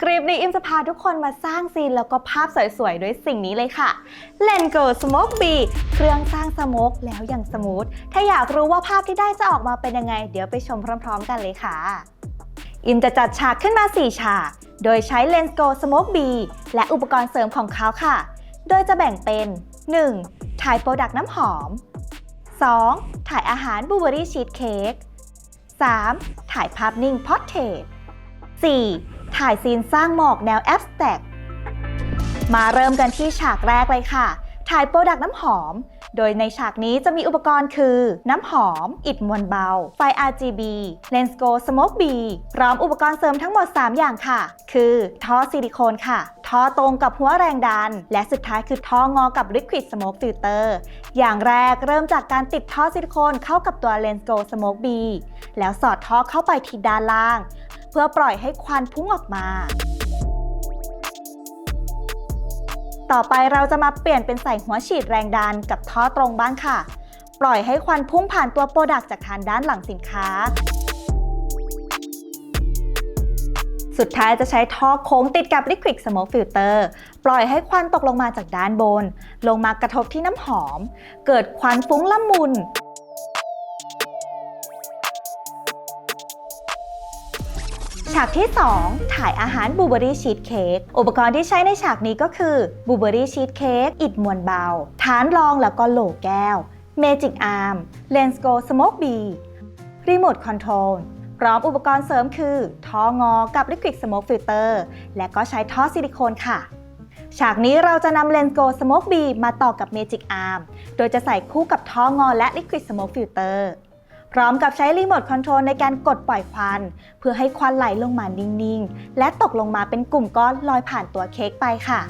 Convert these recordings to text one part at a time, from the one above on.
คลิปนี้อิมจะพาทุกคนมาสร้างซีนแล้วก็ภาพสวยๆ ด้วยสิ่งนี้เลยค่ะ l e n g o Smoke B เครื่องสร้างสโมกแล้วอย่างสมูท ถ้าอยากรู้ว่าภาพที่ได้จะออกมาเป็นยังไง เดี๋ยวไปชมพร้อมๆ กันเลยค่ะ อิมจะจัดฉากขึ้นมา 4 ฉาก โดยใช้ Lengo Smoke B และอุปกรณ์เสริมของเขาค่ะ โดยจะแบ่งเป็น 1. ถ่ายโปรดักต์น้ำหอม 2. ถ่ายอาหารบูเบอรี่ชีสเค้ก 3. ถ่ายภาพนิ่งพอร์เทรต 4. ถ่ายซีนสร้างหมอกแนวแอบสแต็กมาเริ่มกันที่ฉากแรกเลยค่ะ ถ่ายโปรดักต์น้ำหอม โดยในฉากนี้จะมีอุปกรณ์คือ น้ำหอม อิฐมวลเบา ไฟ RGB Lens Go Smoke B พร้อมอุปกรณ์เสริมทั้งหมด 3 อย่างค่ะ คือท่อซิลิโคนค่ะ ท่อตรงกับหัวแรงดัน และสุดท้ายคือท่องอกับ Liquid Smoke Filter อย่างแรกเริ่มจากการติดท่อซิลิโคนเข้ากับตัว Lens Go Smoke B แล้วสอดท่อเข้าไปที่ด้านล่าง พื่อปล่อยให้ควันพุ่งออกมา ต่อไปเราจะมาเปลี่ยนเป็นใส่หัวฉีดแรงดันกับท่อตรงบ้างค่ะ ปล่อยให้ควันพุ่งผ่านตัวโปรดักต์จากทางด้านหลังสินค้า สุดท้ายจะใช้ท่อโค้งติดกับ Liquid Smoke Filter ปล่อยให้ควันตกลงมาจากด้านบน ลงมากระทบที่น้ำหอม เกิดควันฟุ้งละมุน ฉากที่ 2 ถ่ายอาหารบูเบอรี่ชีสเค้กอุปกรณ์ที่ใช้ในฉากนี้ก็คือบูเบอรี่ชีสเค้กอิฐมวลเบา ฐานรองแล้วก็โหลแก้วเมจิกอาร์มเลนส์โกสโมกบีรีโมทคอนโทรลพร้อมอุปกรณ์เสริมคือท่องอกับ Liquid Smoke Filter และก็ใช้ท่อซิลิโคนค่ะ ฉากนี้เราจะนำเลนส์โกสโมกบีมาต่อกับ Magic Arm โดยจะใส่คู่กับท่องอและ Liquid Smoke Filter พร้อมกับใช้รีโมทคอนโทรลในการกดปล่อยควัน เพื่อให้ควันไหลลงมานิ่งๆ และตกลงมาเป็นกลุ่มก้อนลอยผ่านตัวเค้กไปค่ะ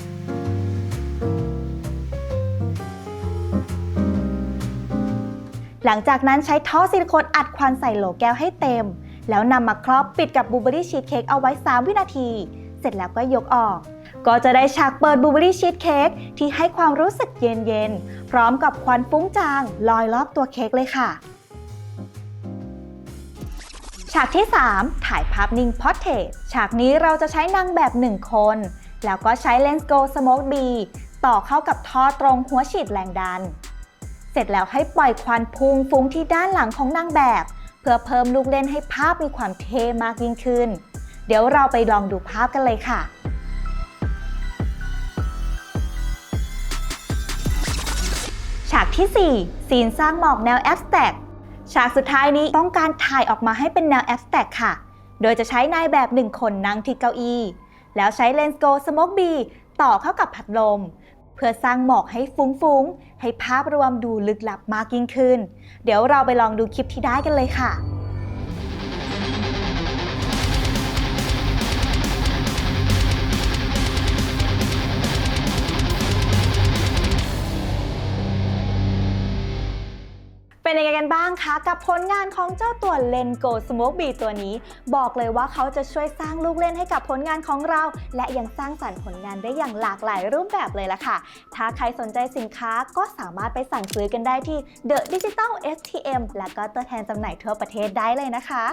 หลังจากนั้นใช้ท่อซิลิโคนอัดควันใส่โหลแก้วให้เต็ม แล้วนำมาครอบปิดกับบูเบอรี่ชีสเค้กเอาไว้ 3 วินาที เสร็จแล้วก็ยกออก ก็จะได้ฉากเปิดบูเบอรี่ชีสเค้กที่ให้ความรู้สึกเย็นๆ พร้อมกับควันฟุ้งจางลอยรอบตัวเค้กเลยค่ะ ฉากที่ 3 ถ่ายภาพนิ่งพอร์เทรตฉากนี้เราจะใช้นางแบบ 1 คน แล้วก็ใช้เลนส์โกสโมกบีต่อเข้ากับท่อตรงหัวฉีดแรงดัน เสร็จแล้วให้ปล่อยควันพุ่งฟุ้งที่ด้านหลังของนางแบบ เพื่อเพิ่มลูกเล่นให้ภาพมีความเท่มากยิ่งขึ้น เดี๋ยวเราไปลองดูภาพกันเลยค่ะฉากที่ 4 ซีนสร้างหมอกแนวแอสแต็ก ฉากสุดท้ายนี้ต้องการถ่ายออกมาให้เป็นแนวแอสแต็กค่ะ โดยจะใช้นายแบบหนึ่งคนนั่งที่เก้าอี้ แล้วใช้เลนส์โกสโมกบีต่อเข้ากับพัดลม เพื่อสร้างหมอกให้ฟุ้งๆ ให้ภาพรวมดูลึกลับมากยิ่งขึ้น เดี๋ยวเราไปลองดูคลิปที่ได้กันเลยค่ะ เป็นยังไงกันบ้างคะ กับผลงานของเจ้าตัวเลนโกสโมกบีตัวนี้ บอกเลยว่าเขาจะช่วยสร้างลูกเล่นให้กับผลงานของเรา และยังสร้างสรรค์ผลงานได้อย่างหลากหลายรูปแบบเลยล่ะค่ะ ถ้าใครสนใจสินค้าก็สามารถไปสั่งซื้อกันได้ที่ The Digital STM และก็ตัวแทนจำหน่ายทั่วประเทศได้เลยนะคะ